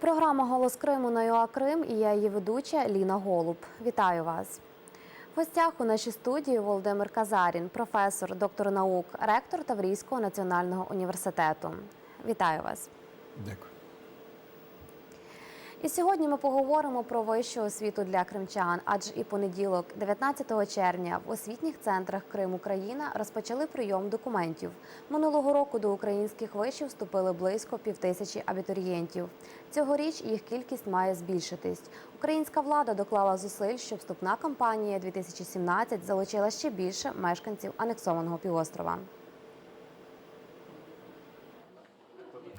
програма Голос Криму на ЮА Крим і я її ведуча Ліна Голуб. Вітаю вас. В гостях у нашій студії Володимир Казарін, професор, доктор наук, ректор Таврійського національного університету. Вітаю вас. Дякую. І сьогодні ми поговоримо про вищу освіту для кримчан, адже і понеділок, 19 червня, в освітніх центрах Крим Україна розпочали прийом документів. Минулого року до українських вишів вступили близько півтисячі абітурієнтів. Цьогоріч їх кількість має збільшитись. Українська влада доклала зусиль, щоб вступна кампанія 2017 залучила ще більше мешканців анексованого півострова.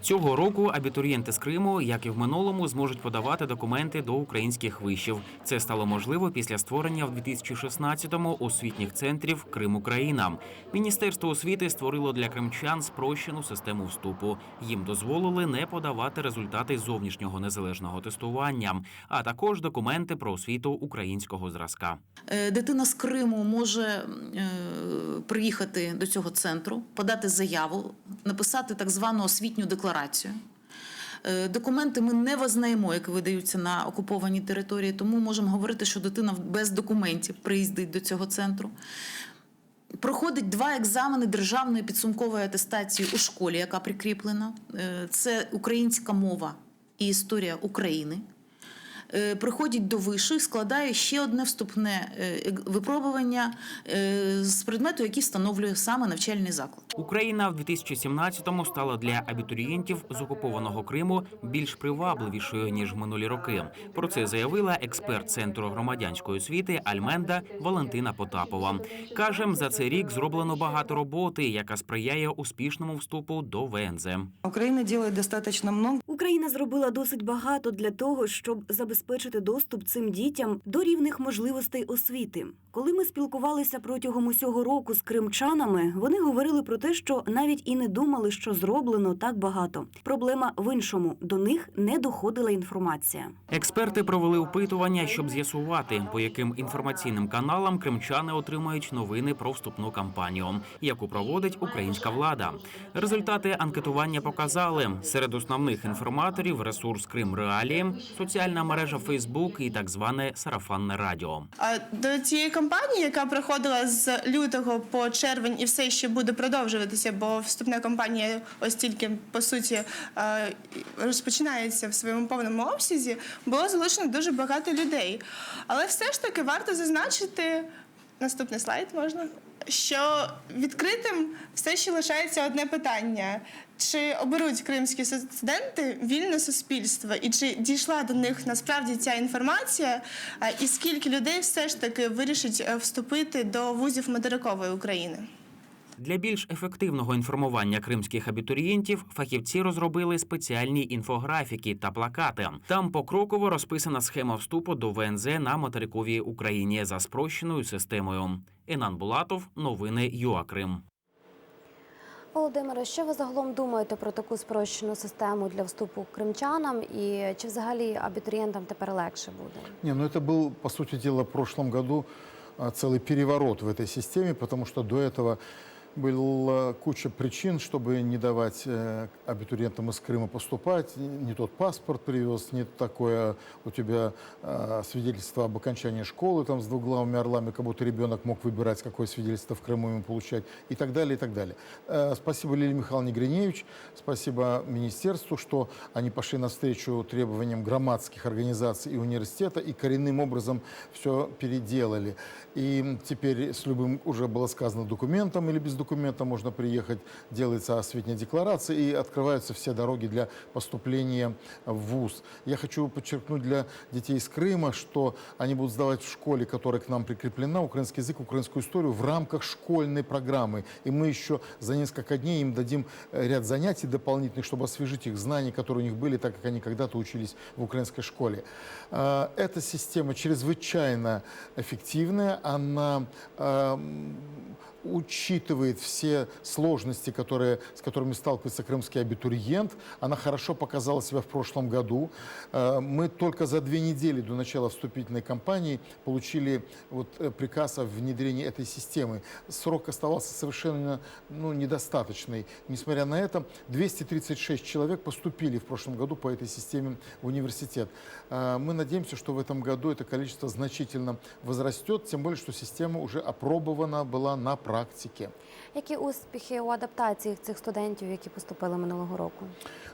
Цього року абітурієнти з Криму, як і в минулому, зможуть подавати документи до українських вишів. Це стало можливо після створення в 2016-му освітніх центрів Крим Україна. Міністерство освіти створило для кримчан спрощену систему вступу. Їм дозволили не подавати результати зовнішнього незалежного тестування, а також документи про освіту українського зразка. Е, Дитина з Криму може е, приїхати до цього центру, подати заяву, написати так звану освітню декларацію. Е, Документи ми не визнаємо, як видаються на окупованій території, тому можемо говорити, що дитина без документів приїздить до цього центру. Проходить два екзамени державної підсумкової атестації у школі, яка прикріплена. Е, Це українська мова і історія України. Е, Приходить до вишів, складає ще одне вступне е, випробування е, з предмету, який встановлює саме навчальний заклад. Україна в 2017-му стала для абітурієнтів з окупованого Криму більш привабливішою ніж минулі роки. Про це заявила експерт центру громадянської освіти Альменда Валентина Потапова. каже, за цей рік зроблено багато роботи, яка сприяє успішному вступу до ВНЗ. Украина делает достаточно много. Україна зробила досить багато для того, щоб забезпечити доступ цим дітям до рівних можливостей освіти. Коли ми спілкувалися протягом усього року з кримчанами, вони говорили про те, що навіть і не думали, що зроблено так багато. Проблема в іншому до них не доходила інформація. Експерти провели опитування, щоб з'ясувати, по яким інформаційним каналам кримчани отримають новини про вступну кампанію, яку проводить українська влада. Результати анкетування показали серед основних інформаторів ресурс Крим Реалії, соціальна мережа Фейсбук і так зване сарафанне радіо. А до цієї кампанії, яка проходила з лютого по червень і все ще буде продовжуватися, бо вступна кампанія ось тільки по суті е, розпочинається в своєму повному обсязі, було залучено дуже багато людей. Але все ж таки варто зазначити наступний слайд можна. Що відкритим все ще лишається одне питання: чи оберуть кримські студенти вільне суспільство, і чи дійшла до них насправді ця інформація, і скільки людей все ж таки вирішить е, вступити до вузів материкової України? Для більш ефективного інформування кримських абітурієнтів фахівці розробили спеціальні інфографіки та плакати. Там покроково розписана схема вступу до ВНЗ на материковій Україні за спрощеною системою. Інан Булатов, новини ЮА Крим. Володимире, що ви загалом думаєте про таку спрощену систему для вступу кримчанам, і чи взагалі абітурієнтам тепер легше буде? Не, ну это был, по сути дела, в прошлом году а, целый переворот в этой системе, потому что до этого была куча причин, чтобы не давать э, абитуриентам из Крыма поступать. Не тот паспорт привез, не такое у тебя э, свидетельство об окончании школы там с двуглавыми орлами, как будто ребенок мог выбирать, какое свидетельство в Крыму ему получать, и так далее, и так далее. Э, спасибо Лилии Михайловне Гриневич, спасибо министерству, что они пошли навстречу требованиям громадских организаций и университета и коренным образом все переделали. И теперь с любым, уже было сказано, документом или без документа можно приехать, делается осветная декларация и открываются все дороги для поступления в ВУЗ. Я хочу подчеркнуть для детей из Крыма, что они будут сдавать в школе, которая к нам прикреплена, украинский язык, украинскую историю в рамках школьной программы. И мы еще за несколько дней им дадим э, ряд занятий дополнительных, чтобы освежить их знания, которые у них были, так как они когда-то учились в украинской школе. Э, Эта система чрезвычайно эффективная, она эм, учитывает все сложности, которые, с которыми сталкивается крымский абитуриент. Она хорошо показала себя в прошлом году. Э, Мы только за две недели до начала вступительной кампании получили вот э, приказ о внедрении этой системы. Срок оставался совершенно ну, недостаточный. Несмотря на это, 236 человек поступили в прошлом году по этой системе в университет. Э, Мы надеемся, что в этом году это количество значительно возрастет, тем более, что система уже опробована была на практике. Які успіхи у адаптації цих студентів, які поступили минулого року?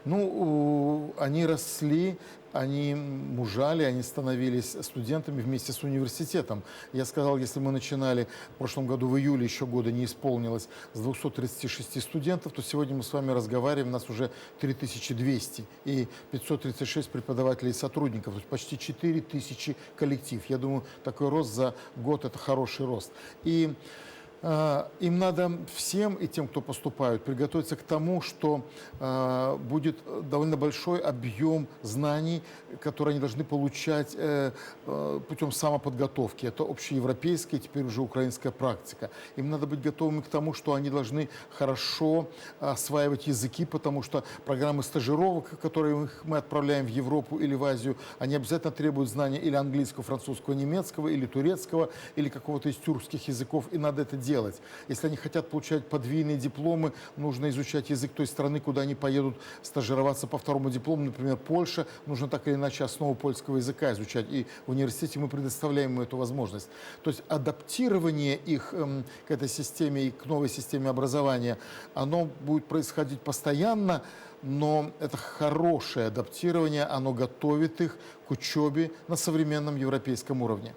Ну, у- они росли, они мужали, они становились студентами вместе с университетом. Я сказал, если мы начинали в прошлом году, в июле еще года не исполнилось, с 236 студентов, то сегодня мы с вами разговариваем, нас уже 3200 и 536 преподавателей и сотрудников, то есть почти 4000 коллектив. Я думаю, такой рост за год – это хороший рост. И а, им надо всем и тем, кто поступают, приготовиться к тому, что а, будет довольно большой объем знаний, которые они должны получать э, э, путем самоподготовки. Это общеевропейская, теперь уже украинская практика. Им надо быть готовыми к тому, что они должны хорошо осваивать языки, потому что программы стажировок, которые мы отправляем в Европу или в Азию, они обязательно требуют знания или английского, французского, немецкого, или турецкого, или какого-то из тюркских языков, и надо это делать. Если они хотят получать подвійные дипломы, нужно изучать язык той страны, куда они поедут стажироваться по второму диплому, например, Польша, нужно так или иначе основу польского языка изучать, и в университете мы предоставляем им эту возможность. То есть адаптирование их эм, к этой системе и к новой системе образования, оно будет происходить постоянно, но это хорошее адаптирование, оно готовит их к учебе на современном европейском уровне.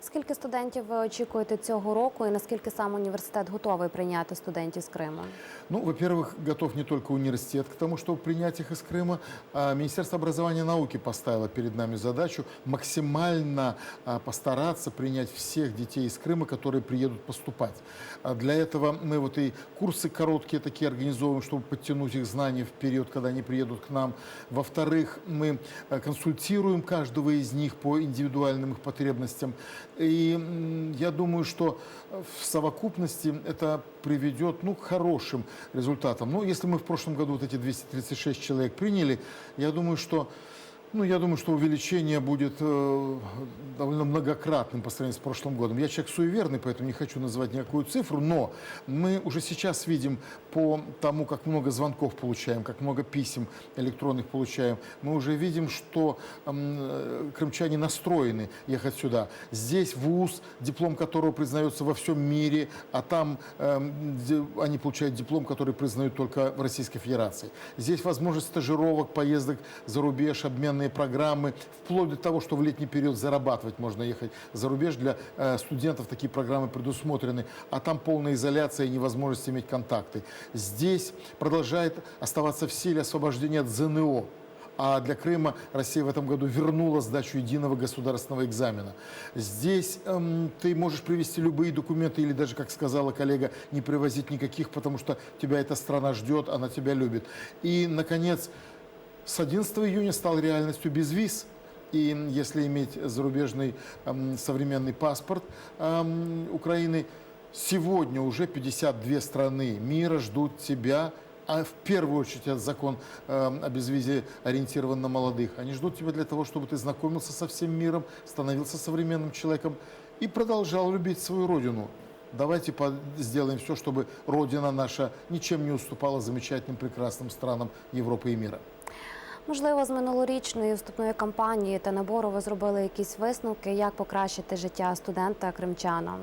Скільки студентів ви очікуєте цього року, і наскільки сам університет готовий прийняти студентів з Криму? Ну, во-первых, готов не только университет к тому, чтобы принять их из Крыма. а Министерство образования и науки поставило перед нами задачу максимально а, постараться принять всех детей из Крыма, которые приедут поступать. А Для этого мы вот и курсы короткие такие организовываем, чтобы подтянуть их знания в период, когда они приедут к нам. Во-вторых, мы э, консультируем каждого из них по индивидуальным их потребностям. И я думаю, что в совокупности это приведет ну, к хорошим результатам. Ну, если мы в прошлом году вот эти 236 человек приняли, я думаю, что ну, я думаю, что увеличение будет э, довольно многократным по сравнению с прошлым годом. Я человек суеверный, поэтому не хочу называть никакую цифру, но мы уже сейчас видим по тому, как много звонков получаем, как много писем электронных получаем, мы уже видим, что э, крымчане настроены ехать сюда. Здесь вуз, диплом которого признается во всем мире, а там где они получают диплом, который признают только в Российской Федерации. Здесь возможность стажировок, поездок за рубеж, обменные программы, вплоть до того, что в летний период зарабатывать можно ехать за рубеж. Для э, студентов такие программы предусмотрены, а там полная изоляция и невозможность иметь контакты. Здесь продолжает оставаться в силе освобождение от ЗНО. А для Крыма Россия в этом году вернула сдачу единого государственного экзамена. Здесь эм, ты можешь привести любые документы или даже, как сказала коллега, не привозить никаких, потому что тебя эта страна ждет, она тебя любит. И, наконец, с 11 июня стал реальностью без виз. И если иметь зарубежный эм, современный паспорт эм, Украины, сегодня уже 52 страны мира ждут тебя а в первую очередь этот закон э, о безвизе ориентирован на молодых. Они ждут тебя для того, чтобы ты знакомился со всем миром, становился современным человеком и продолжал любить свою родину. Давайте сделаем все, чтобы родина наша ничем не уступала замечательным, прекрасным странам Европы и мира. Можливо, з минулорічної вступної кампанії та набору ви зробили якісь висновки, як покращити життя студента кримчана?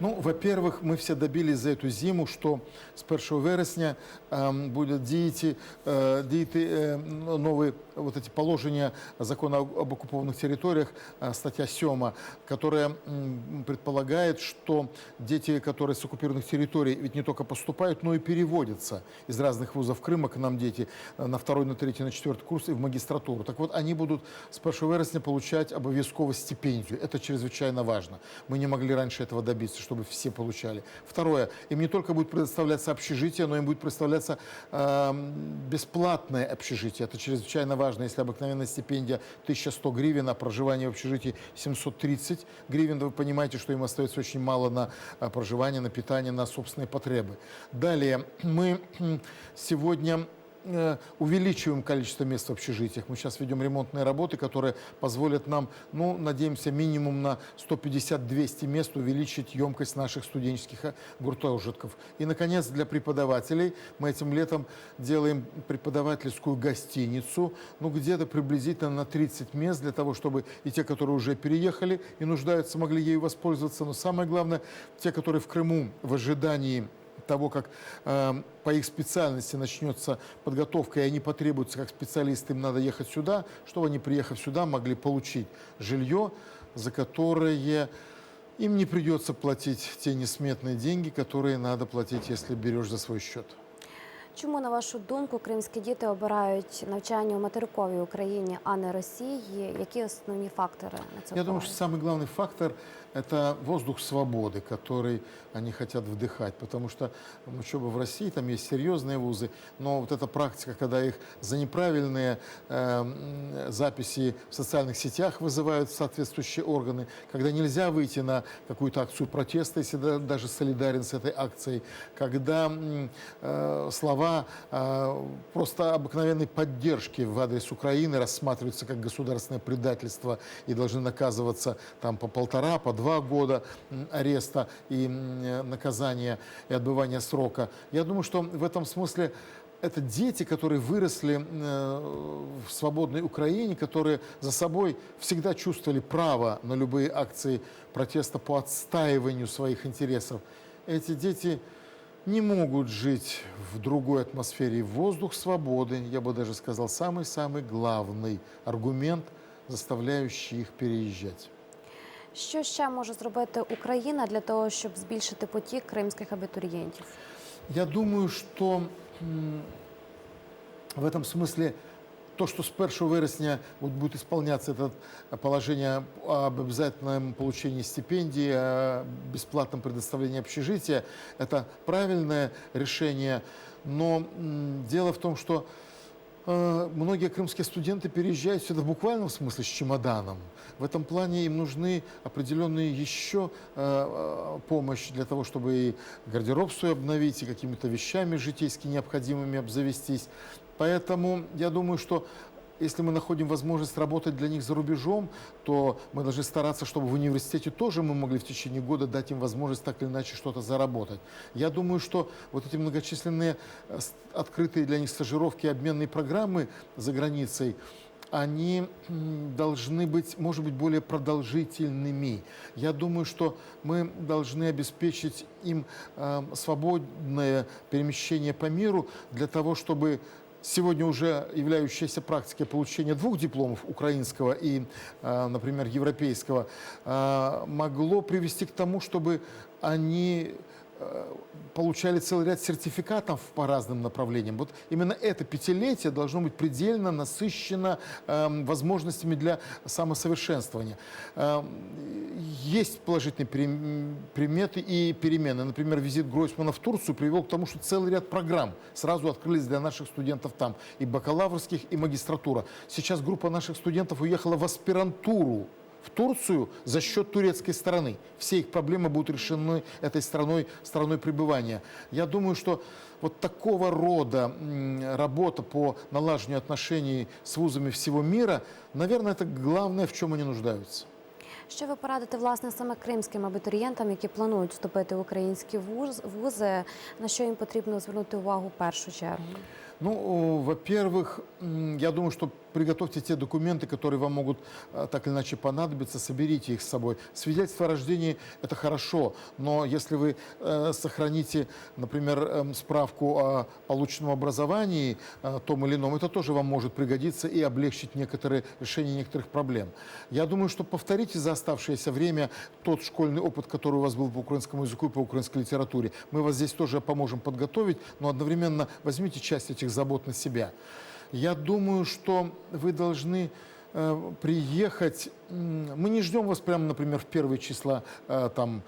Ну, во-первых, мы все добились за эту зиму, что с 1 вересня эм, будут діяти, э, діяти э, новые вот эти положения закона об оккупованных территориях, э, статья 7, которая предполагает, что дети, которые с оккупированных территорий, ведь не только поступают, но и переводятся из разных вузов Крыма к нам дети э, на второй, на третий, на четвертый курс и в магистратуру. Так вот, они будут с 1 вересня получать обов'язково стипендию. Это чрезвычайно важно. Мы не могли раньше этого добиться, чтобы все получали. Второе, им не только будет предоставляться общежитие, но им будет предоставляться э, бесплатное общежитие. Это чрезвычайно важно. Если обыкновенная стипендия 1100 гривен, а проживание в общежитии 730 гривен, вы понимаете, что им остается очень мало на э, проживание, на питание, на собственные потребы. Далее, мы сегодня увеличиваем количество мест в общежитиях. Мы сейчас ведем ремонтные работы, которые позволят нам, ну, надеемся, минимум на 150-200 мест увеличить емкость наших студенческих э, гуртожитков. И, наконец, для преподавателей мы этим летом делаем преподавательскую гостиницу, ну, где-то приблизительно на 30 мест, для того, чтобы и те, которые уже переехали и нуждаются, могли ею воспользоваться. Но самое главное, те, которые в Крыму в ожидании того, как э, по их специальности начнется подготовка, и они потребуются как специалисты, им надо ехать сюда, чтобы они, приехав сюда, могли получить жилье, за которое им не придется платить те несметные деньги, которые надо платить, если берешь за свой счет. Чому, на вашу думку, кримські діти обирають навчання у материковій Україні, а не Росії? Які основні фактори на це Я думаю, что впливають? самый главный фактор – это воздух свободы, который они хотят вдыхать. Потому что учеба в России, там есть серьезные вузы, но вот эта практика, когда их за неправильные э, записи в социальных сетях вызывают соответствующие органы, когда нельзя выйти на какую-то акцию протеста, если да- даже солидарен с этой акцией, когда э, слова э, просто обыкновенной поддержки в адрес Украины рассматриваются как государственное предательство и должны наказываться там по полтора, по два года м, ареста и э, наказания и отбывания срока. Я думаю, что в этом смысле это дети, которые выросли э, в свободной Украине, которые за собой всегда чувствовали право на любые акции протеста по отстаиванию своих интересов. Эти дети не могут жить в другой атмосфере. Воздух свободы, я бы даже сказал, самый-самый главный аргумент, заставляющий их переезжать. Що ще може зробити Україна для того, щоб збільшити потік кримських абітурієнтів? Я думаю, что м, в этом смысле то, что с 1 вересня вот будет исполняться это положение об обязательном получении стипендии, о бесплатном предоставлении общежития, это правильное решение. Но м, дело в том, что э, многие крымские студенты переезжают сюда в буквальном смысле с чемоданом. В этом плане им нужны определенные еще э, э, помощь для того, чтобы и гардероб свой обновить, и какими-то вещами житейски необходимыми обзавестись. Поэтому я думаю, что если мы находим возможность работать для них за рубежом, то мы должны стараться, чтобы в университете тоже мы могли в течение года дать им возможность так или иначе что-то заработать. Я думаю, что вот эти многочисленные э, открытые для них стажировки обменные программы за границей, они должны быть, может быть, более продолжительными. Я думаю, что мы должны обеспечить им э, свободное перемещение по миру для того, чтобы сегодня уже являющаяся практикой получения двух дипломов, украинского и, э, например, европейского, э, могло привести к тому, чтобы они получали целый ряд сертификатов по разным направлениям. Вот именно это пятилетие должно быть предельно насыщено эм, возможностями для самосовершенствования. Эм, есть положительные прим- приметы и перемены. Например, визит Гройсмана в Турцию привел к тому, что целый ряд программ сразу открылись для наших студентов там. И бакалаврских, и магистратура. Сейчас группа наших студентов уехала в аспирантуру в Турцию за счет турецкой стороны. Все их проблемы будут решены этой страной, страной пребывания. Я думаю, что вот такого рода м, работа по налаживанию отношений с вузами всего мира, наверное, это главное, в чем они нуждаются. Що ви порадите власне саме кримським абітурієнтам, які планують вступити в українські вуз, вузи, на що їм потрібно звернути увагу в першу чергу? Ну, о, во-первых, я думаю, что приготовьте те документы, которые вам могут э, так или иначе понадобиться, соберите их с собой. Свидетельство о рождении – это хорошо, но если вы э, сохраните, например, эм, справку о полученном образовании э, том или ином, это тоже вам может пригодиться и облегчить некоторые решение некоторых проблем. Я думаю, что повторите за оставшееся время тот школьный опыт, который у вас был по украинскому языку и по украинской литературе. Мы вас здесь тоже поможем подготовить, но одновременно возьмите часть этих забот на себя. Я думаю, что вы должны э, приехать мы не ждем вас прямо, например, в первые числа э, там,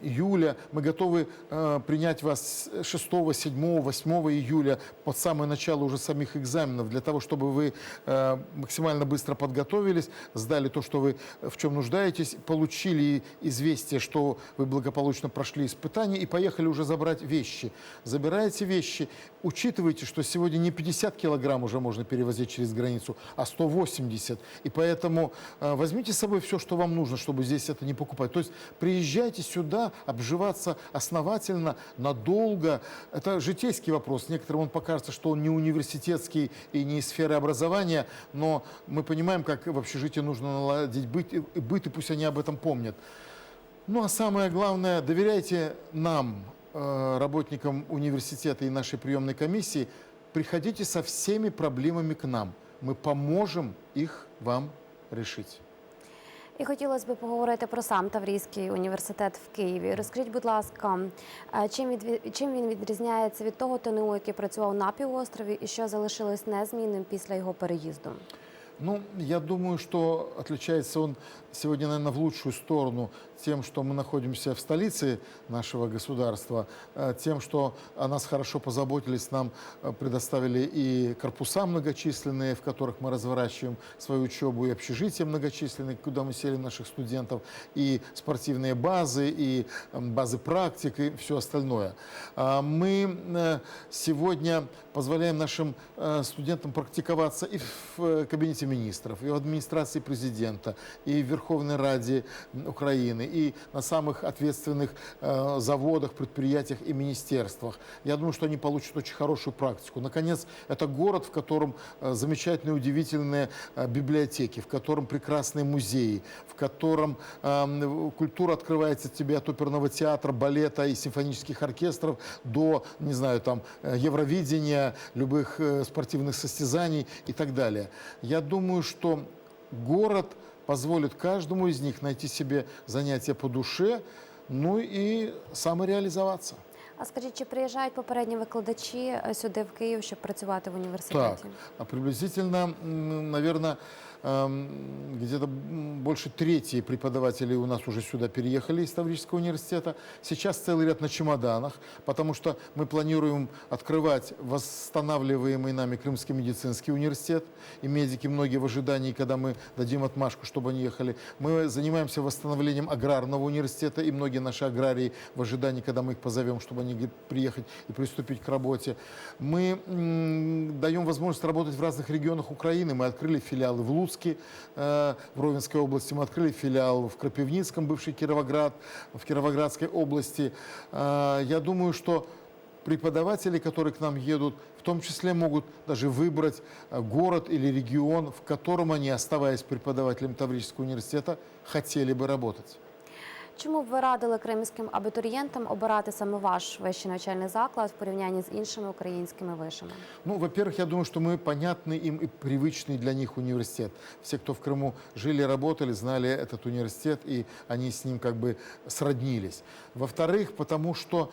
июля. Мы готовы э, принять вас 6, 7, 8 июля под самое начало уже самих экзаменов, для того, чтобы вы э, максимально быстро подготовились, сдали то, что вы в чем нуждаетесь, получили известие, что вы благополучно прошли испытания и поехали уже забрать вещи. Забираете вещи, учитывайте, что сегодня не 50 килограмм уже можно перевозить через границу, а 180. И поэтому э, возьмите с собой все, что вам нужно, чтобы здесь это не покупать. То есть приезжайте сюда обживаться основательно, надолго. Это житейский вопрос. Некоторым он покажется, что он не университетский и не из сферы образования, но мы понимаем, как в общежитии нужно наладить быт, быт, и пусть они об этом помнят. Ну а самое главное, доверяйте нам, э, работникам университета и нашей приемной комиссии, приходите со всеми проблемами к нам. Мы поможем их вам решить. І хотілося б поговорити про сам Таврійський університет в Києві. Розкажіть, будь ласка, чим, від чим він відрізняється від того ТНУ, який працював на півострові, і що залишилось незмінним після його переїзду? Ну, я думаю, что отличается он сегодня, наверное, в лучшую сторону тем, что мы находимся в столице нашего государства, э, тем, что о нас хорошо позаботились, нам э, предоставили и корпуса многочисленные, в которых мы разворачиваем свою учебу, и общежития многочисленные, куда мы сели наших студентов, и спортивные базы, и базы практик, и все остальное. А Мы э, сегодня позволяем нашим студентам практиковаться и в кабинете министров, и в администрации президента, и в Верховной Раде Украины, и на самых ответственных э, заводах, предприятиях и министерствах. Я думаю, что они получат очень хорошую практику. Наконец, это город, в котором э, замечательные, удивительные э, библиотеки, в котором прекрасные музеи, в котором э, культура открывается тебе от оперного театра, балета и симфонических оркестров до, не знаю, там, Евровидения, любых спортивных состязаний и так далее. Я думаю, что город позволит каждому из них найти себе занятие по душе, ну и самореализоваться. А скажіть, чи приїжджають попередні викладачі е, сюди в Київ, щоб працювати в університеті? Так, а приблизительно, наверное, где-то м, больше трети преподавателей у нас уже сюда переехали из Таврического университета. Сейчас целый ряд на чемоданах, потому что мы планируем открывать восстанавливаемый нами Крымский медицинский университет. И медики многие в ожидании, когда мы дадим отмашку, чтобы они ехали. Мы занимаемся восстановлением аграрного университета, и многие наши аграрии в ожидании, когда мы их позовем, чтобы они приехать и приступить к работе. Мы даем возможность работать в разных регионах Украины. Мы открыли филиалы в Луцке, э, в Ровенской области, мы открыли филиал в Крапивницком, бывший Кировоград, в Кировоградской области. Э, я думаю, что преподаватели, которые к нам едут, в том числе могут даже выбрать э, город или регион, в котором они, оставаясь преподавателем Таврического университета, хотели бы работать. Чому б ви радили кримським абітурієнтам обирати саме ваш вищий навчальний заклад в порівнянні з іншими українськими вишами? Ну, во-первых, я думаю, что мы понятный им и привычный для них университет. Все, кто в Крыму жили, работали, знали этот университет, и они с ним как бы сроднились. Во-вторых, потому что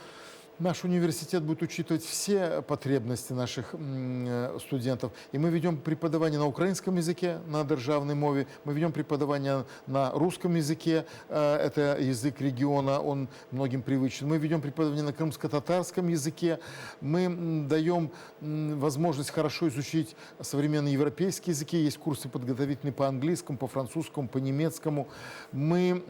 Наш университет будет учитывать все потребности наших э, студентов. И мы ведем преподавание на украинском языке, на державной мове. Мы ведем преподавание на русском языке. э, Это язык региона, он многим привычен. Мы ведем преподавание на крымско-татарском языке. Мы даем возможность хорошо изучить современные европейские языки. Есть курсы подготовительные по английскому, по французскому, по немецкому. Мы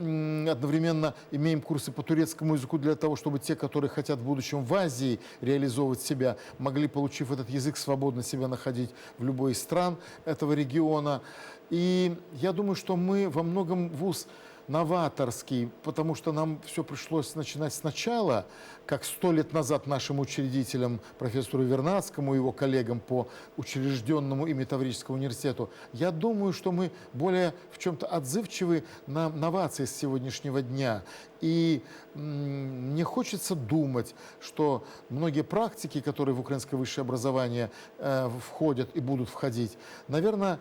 одновременно имеем курсы по турецкому языку для того, чтобы те, которые хотят в будущем в Азии реализовывать себя, могли, получив этот язык, свободно себя находить в любой из стран этого региона. И я думаю, что мы во многом вуз новаторский, потому что нам все пришлось начинать сначала, как сто лет назад нашим учредителям, профессору Вернадскому и его коллегам по учрежденному ими Таврическому университету. Я думаю, что мы более в чем-то отзывчивы на новации с сегодняшнего дня. И мне хочется думать, что многие практики, которые в украинское высшее образование э, входят и будут входить, наверное,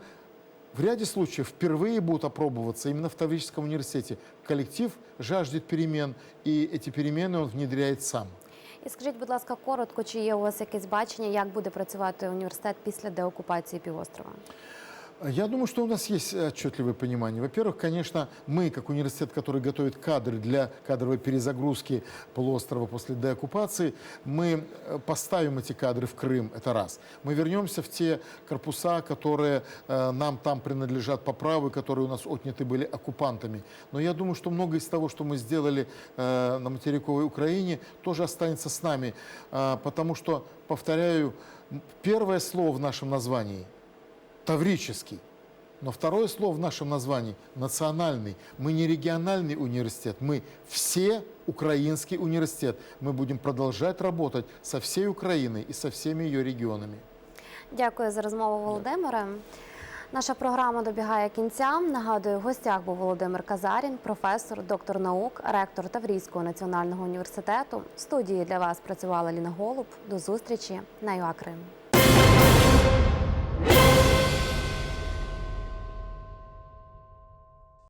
в ряде случаев впервые будут опробоваться именно в Таврическом университете. Коллектив жаждет перемен, и эти перемены он внедряет сам. І скажіть, будь ласка, коротко, чи є у вас якесь бачення, як буде працювати університет після деокупації півострова? Я думаю, что у нас есть отчетливое понимание. Во-первых, конечно, мы, как университет, который готовит кадры для кадровой перезагрузки полуострова после деоккупации, мы э, поставим эти кадры в Крым, это раз. Мы вернемся в те корпуса, которые э, нам там принадлежат по праву, которые у нас отняты были оккупантами. Но я думаю, что многое из того, что мы сделали э, на материковой Украине, тоже останется с нами. Э, потому что, повторяю, первое слово в нашем названии – таврический. Но второе слово в нашем названии – национальный. Мы не региональный университет, мы все украинский университет. Мы будем продолжать работать со всей Украиной и со всеми ее регионами. Дякую за розмову, Володимире. Наша програма добігає кінця. Нагадую, в гостях був Володимир Казарін, професор, доктор наук, ректор Таврійського національного університету. В студії для вас працювала Ліна Голуб. До зустрічі на ЮАКрим.